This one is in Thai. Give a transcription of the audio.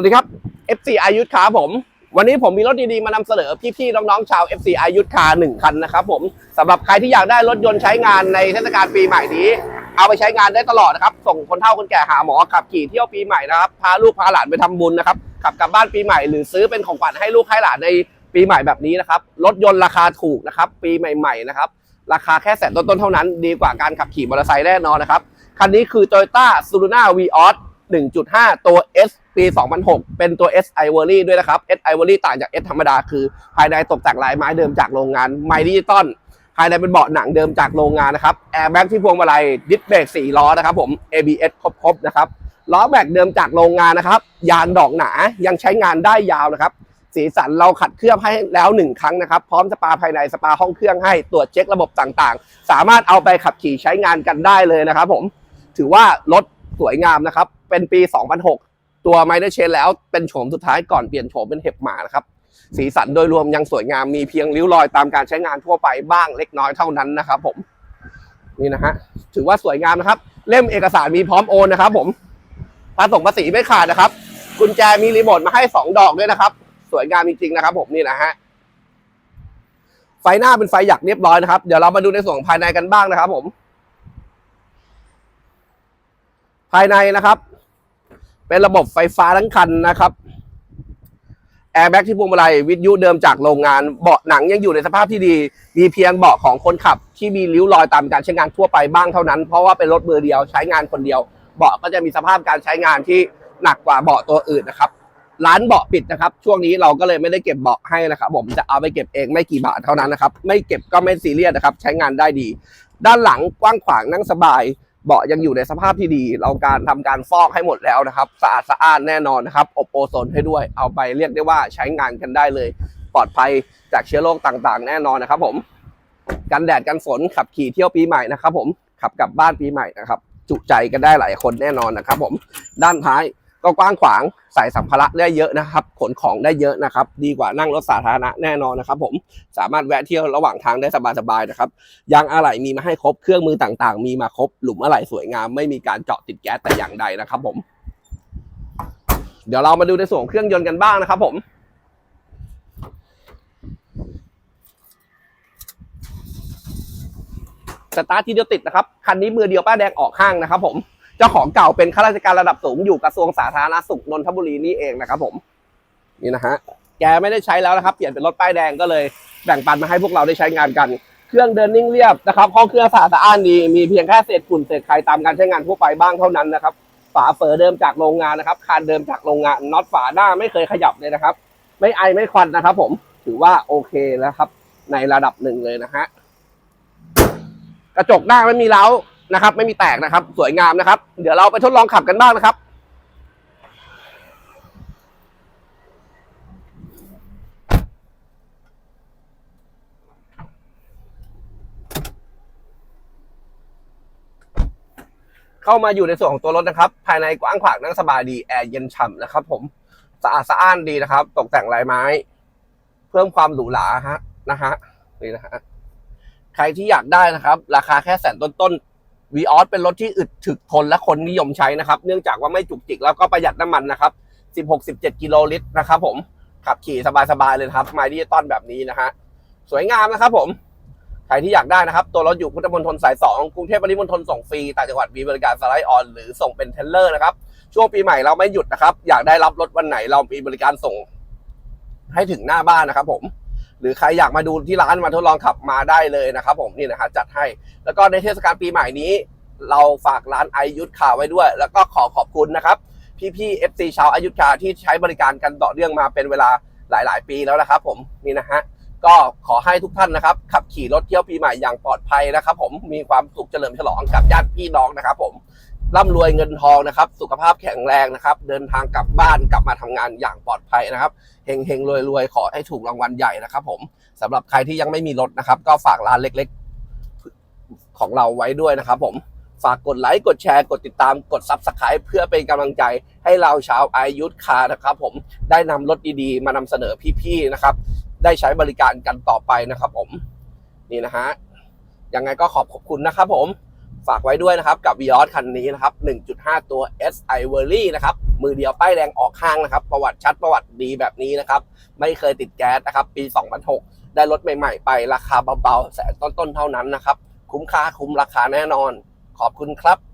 วัสดีครับ FC อายุธคาผม วันนี้ผมมีรถดีๆ มานำเสนอพี่ๆน้องๆชาว FC อายุธคาหนึ่งคันนะครับผมสำหรับใครที่อยากได้รถยนต์ใช้งานในเทศกาลปีใหม่นี้ เอาไปใช้งานได้ตลอดนะครับ ส่งคนเฒ่าคนแก่หาหมอขับขี่เที่ยวปีใหม่นะครับพาลูกพาหลานไปทำบุญนะครับขับกลับบ้านปีใหม่หรือซื้อเป็นของขวัญให้ลูกให้หลานในปีใหม่แบบนี้นะครับรถยนต์ราคาถูกนะครับ ปีใหม่ๆนะครับราคาแค่แสนต้นๆเท่านั้น ดีกว่าการขับขี่มอเตอร์ไซค์แน่นอนนะครับคันนี้คือ Toyota s u r u n a Vios 1.5 ตัว S ปี 2006 เป็นตัว S Ivory ด้วยนะครับ S Ivory ต่างจาก S ธรรมดาคือ ภายในตกแต่งลายไม้เดิมจากโรงงานไมดิจิตอลภายในเป็นเบาะหนังเดิมจากโรงงานนะครับแอร์แบ็กที่พวงมาลัยดิสเบรก4ล้อนะครับผม ABS ครบๆนะครับล้อแม็กเดิมจากโรงงานนะครับยางดอกหนายังใช้งานได้ยาวนะครับสีสันเราขัดเคลือบให้แล้วหนึ่งครั้งนะครับ พร้อมสปาภายในสปาห้องเครื่องให้ตรวจเช็คระบบต่างๆ สามารถเอาไปขับขี่ใช้งานกันได้เลยนะครับผมถือว่ารถสวยงามนะครับ เป็นปี 2006 ตัวไมเดอร์เชนแล้วเป็นโฉมสุดท้ายก่อนเปลี่ยนโฉมเป็นเห็บหมานะครับ สีสันโดยรวมยังสวยงามมีเพียงริ้วรอยตามการใช้งานทั่วไปบ้างเล็กน้อยเท่านั้นนะครับผมนี่นะฮะถือว่าสวยงามนะครับ เล่มเอกสารมีพร้อมโอนนะครับ ผมภาษงภาษีไม่ขาดนะครับกุญแจมีรีโมทมาให้สองดอกด้วยนะครับ สวยงามจริงๆนะครับ ผมนี่นะฮะไฟหน้าเป็นไฟหยักเรียบร้อยนะครับ เดี๋ยวเรามาดูในส่วนของภายในกันบ้างนะครับ ผม ภายในนะครับ เป็นระบบไฟฟ้าทั้งคันนะครับแอร์แบ็กที่พวงมาลัยวิทยุเดิมจากโรงงานเบาะหนังยังอยู่ในสภาพที่ดี มีเพียงเบาะของคนขับ ที่มีริ้วรอยตามการใช้งานทั่วไปบ้างเท่านั้น เพราะว่าเป็นรถมือเดียวใช้งานคนเดียว เบาะก็จะมีสภาพการใช้งานที่หนักกว่าเบาะตัวอื่นนะครับร้านเบาะปิดนะครับ ช่วงนี้เราก็เลยไม่ได้เก็บเบาะให้นะครับผมจะเอาไปเก็บเองไม่กี่บาทเท่านั้นนะครับ ไม่เก็บก็ไม่ซีเรียสนะครับ ใช้งานได้ดี ด้านหลังกว้างขวางนั่งสบาย เบาะยังอยู่ในสภาพที่ดี เราการทำการฟอกให้หมดแล้วนะครับ สะอาดสะอ้านแน่นอนนะครับ อบโอโซนให้ด้วย เอาไปเรียกได้ว่าใช้งานกันได้เลย ปลอดภัยจากเชื้อโรคต่างๆ แน่นอนนะครับผมกันแดดกันฝนขับขี่เที่ยวปีใหม่นะครับผมขับกลับบ้านปีใหม่นะครับจุใจกันได้หลายคนแน่นอนนะครับผมด้านท้าย ก็กว้างขวางใส่สัมภาระได้เยอะนะครับ ขนของได้เยอะนะครับ ดีกว่านั่งรถสาธารณะแน่นอนนะครับ ผมสามารถแวะเที่ยวระหว่างทางได้สบายๆนะครับยางอะไหล่มีมาให้ครบเครื่องมือต่างๆ มีมาครบหลุมอะไหล่สวยงามไม่มีการเจาะติดแก๊สแต่อย่างใดนะครับผมเดี๋ยวเรามาดูในส่วนเครื่องยนต์กันบ้างนะครับ ผม สตาร์ททีเดียวติดนะครับ คันนี้มือเดียวป้าแดงออกห้างนะครับผม เจ้าของเก่าเป็นข้าราชการระดับสูงอยู่กระทรวงสาธารณสุขนนทบุรีนี่เองนะครับผมนี่นะฮะแกไม่ได้ใช้แล้วนะครับ เปลี่ยนเป็นรถป้ายแดงก็เลยแบ่งปันมาให้พวกเราได้ใช้งานกัน เครื่องเดินนิ่งเรียบนะครับห้องเครื่องสะอาดสะอ้านดีมีเพียงแค่เศษฝุ่นเศษไขตามการใช้งานทั่วไปบ้างเท่านั้นนะครับฝาเฟอเดิมจากโรงงานนะครับคานเดิมจากโรงงานน็อตฝาหน้าไม่เคยขยับเลยนะครับ ไม่ไอไม่ควันนะครับ ผมถือว่าโอเคแล้วครับ ในระดับหนึ่งเลยนะฮะกระจกหน้าไม่มีเล้า นะครับ ไม่มีแตกนะครับ สวยงามนะครับ เดี๋ยวเราไปทดลองขับกันบ้างนะครับเข้ามาอยู่ในส่วนของตัวรถนะครับ ภายในกว้างขวางนั่งสบายดีแอร์เย็นฉ่ำนะครับ ผมสะอาดสะอ้านดีนะครับ ตกแต่งลายไม้ เพิ่มความหรูหราฮะนะฮะนี่นะฮะใครที่อยากได้นะครับ ราคาแค่แสนต้นๆ วีออสเป็นรถที่อึดถึกทนและคนนิยมใช้นะครับ เนื่องจากว่าไม่จุกจิกแล้วก็ประหยัดน้ำมันนะครับ 16-17 กิโลลิตรนะครับผมขับขี่สบายๆเลยครับไมดิจิตอลแบบนี้นะฮะสวยงามนะครับผมใครที่อยากได้นะครับ ตัวรถอยู่พุทธมณฑลสาย 2 กรุงเทพปริมณฑลส่งฟรีต่างจังหวัดมีบริการสไลด์ออน หรือส่งเป็นเทเลอร์นะครับ ช่วงปีใหม่เราไม่หยุดนะครับ อยากได้รับรถวันไหนเรามีบริการส่งให้ถึงหน้าบ้านนะครับผม หรือใครอยากมาดูที่ร้านมาทดลองขับมาได้เลยนะครับ ผมนี่นะฮะจัดให้ แล้วก็ในเทศกาลปีใหม่นี้ เราฝากร้านไอยุทธข่าไว้ด้วย แล้วก็ขอขอบคุณนะครับ พี่ๆ FC ชาวอายุทธาที่ใช้บริการกันต่อเนื่องมาเป็นเวลาหลาย ๆ ปีแล้วนะครับ ผมนี่นะฮะก็ขอให้ทุกท่านนะครับ ขับขี่รถเที่ยวปีใหม่อย่างปลอดภัยนะครับ ผมมีความสุขเฉลิมฉลองกับญาติพี่น้องนะครับ ผม ร่ำรวยเงินทองนะครับ สุขภาพแข็งแรงนะครับ เดินทางกลับบ้านกลับมาทำงานอย่างปลอดภัยนะครับเฮงเฮงรวยรวยๆขอให้ถูกรางวัลใหญ่นะครับ ผมสำหรับใครที่ยังไม่มีรถนะครับ ก็ฝากร้านเล็ก ๆ ของเราไว้ด้วยนะครับ ผมฝากกดไลค์ กดแชร์ กดติดตาม กดซับสไคร b ์เพื่อเป็นกำลังใจให้เราชาวอายุทธคานะครับ ผมได้นำรถดีๆ มานำเสนอพี่ๆนะครับ ได้ใช้บริการกันต่อไปนะครับ ผมนี่นะฮะยังไงก็ขอบขอบคุณนะครับ ผม ฝากไว้ด้วยนะครับ กับ v ีออสคันนี้นะครับ 1.5 ตัว SI v e r y นะครับ มือเดียวป้ายแดงออกข้างนะครับ ประวัติชัดประวัติดีแบบนี้นะครับ ไม่เคยติดแก๊สนะครับ ปี 2006 ได้รถใหม่ๆ ไปราคาเบาๆ แสนต้นๆ เท่านั้นนะครับ คุ้มค่าคุ้มราคาแน่นอน ขอบคุณครับ